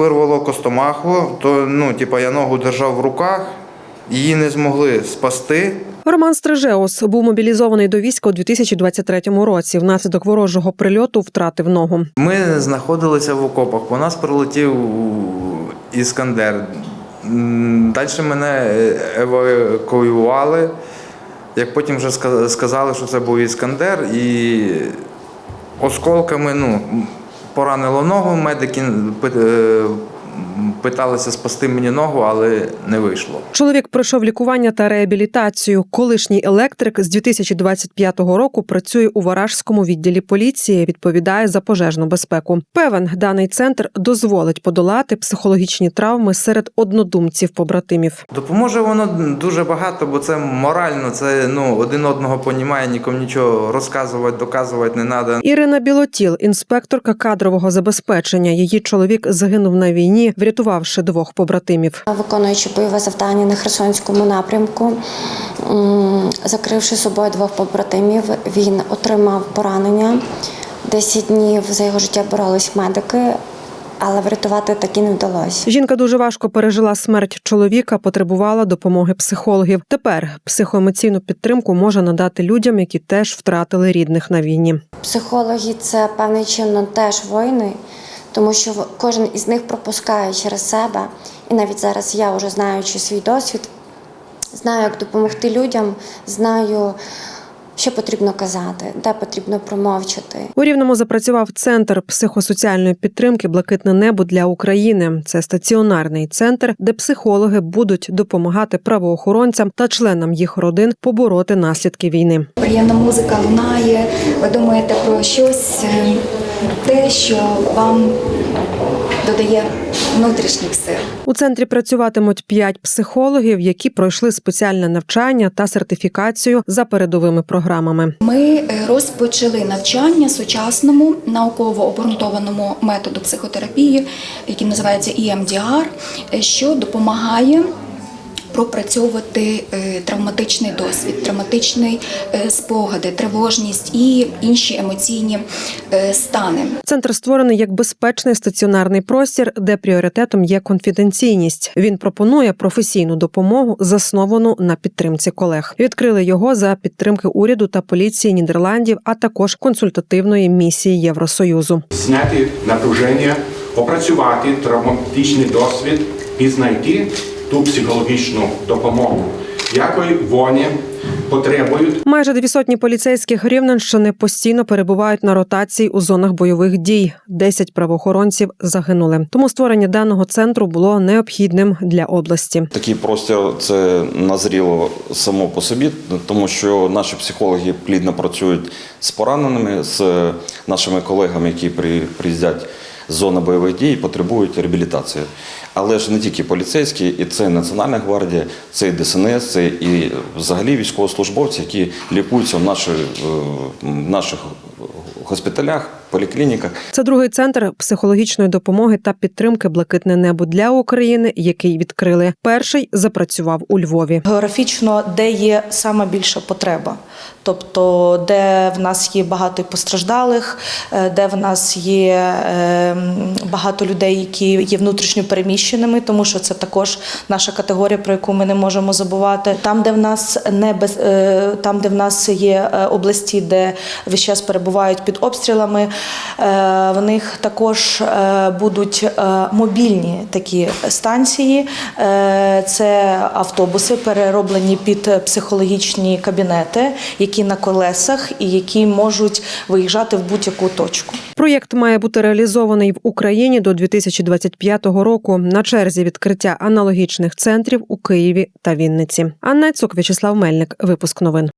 вирвало костомаху, то ну, типа, я ногу держав в руках, її не змогли спасти. Роман Стрижеус був мобілізований до війська у 2023 році. Внаслідок ворожого прильоту втратив ногу. Ми знаходилися в окопах, по нас прилетів іскандер. Далі мене е, евакуювали. Як потім вже сказали, що це був іскандер, і осколками ну, поранило ногу, медики е, питалися спасти мені ногу, але не вийшло. Чоловік пройшов лікування та реабілітацію. Колишній електрик з 2025 року працює у Варажському відділі поліції. Відповідає за пожежну безпеку. Певен, даний центр дозволить подолати психологічні травми серед однодумців побратимів. Допоможе воно дуже багато, бо це морально, це ну, один одного понімає, нікому нічого розказувати, доказувати не треба. Ірина Білотіл, інспекторка кадрового забезпечення. Її чоловік загинув на війні, врятувавши двох побратимів. Виконуючи бойове завдання на Херсонському напрямку, закривши собою двох побратимів, він отримав поранення. Десять днів за його життя боролись медики, але врятувати таки не вдалося. Жінка дуже важко пережила смерть чоловіка, потребувала допомоги психологів. Тепер психоемоційну підтримку може надати людям, які теж втратили рідних на війні. Психологи це певний чином теж воїни, тому що в- кожен із них пропускає через себе. І навіть зараз я, вже знаючи свій досвід, знаю, як допомогти людям, знаю, що потрібно казати, де потрібно промовчати. У рівному запрацював центр психосоціальної підтримки Блакитне небо для України. Це стаціонарний центр, де психологи будуть допомагати правоохоронцям та членам їх родин побороти наслідки війни. приємна музика лунає, ви думаєте про щось, те, що вам додає внутрішніх сил. У центрі працюватимуть п'ять психологів, які пройшли спеціальне навчання та сертифікацію за передовими програмами. Ми е, розпочали навчання сучасному науково обґрунтованому методу психотерапії, який називається EMDR, е, що допомагає. Пропрацьовувати е, травматичний досвід, травматичні е, спогади, тривожність і інші емоційні е, стани. Центр створений як безпечний стаціонарний простір, де пріоритетом є конфіденційність. Він пропонує професійну допомогу, засновану на підтримці колег. Відкрили його за підтримки уряду та поліції Нідерландів, а також консультативної місії Євросоюзу. зняти напруження, опрацювати травматичний досвід і знайти ту психологічну допомогу, якої вони потребують Майже дві сотні поліцейських Рівненщини постійно перебувають на ротації у зонах бойових дій. Десять правоохоронців загинули. Тому створення даного центру було необхідним для області. Такий простір це назріло само по собі, тому що наші психологи плідно працюють з пораненими, з нашими колегами, які при- приїздять з зони бойових дій, і потребують реабілітації. Але ж не тільки поліцейські, і це Національна гвардія, це і ДСНС, це і взагалі військовослужбовці, які лікуються в наших, в наших госпіталях, поліклініках. Це другий центр психологічної допомоги та підтримки Блакитне небо для України, який відкрили. Перший запрацював у Львові. географічно, де є саме більша потреба. Тобто, де в нас є багато постраждалих, е, де в нас є е, багато людей, які є внутрішньо переміщеними, тому що це також наша категорія, про яку ми не можемо забувати. Там, де в нас не без е, там, де в нас є е, області, де весь час перебувають під обстрілами, в них також е, будуть е, мобільні такі станції. Е, Це автобуси, перероблені під психологічні кабінети, які на колесах і які можуть виїжджати в будь-яку точку. Проєкт має бути реалізований в Україні до 2025 року. На черзі відкриття аналогічних центрів у Києві та Вінниці. Анна Цук, В'ячеслав Мельник. Випуск новин.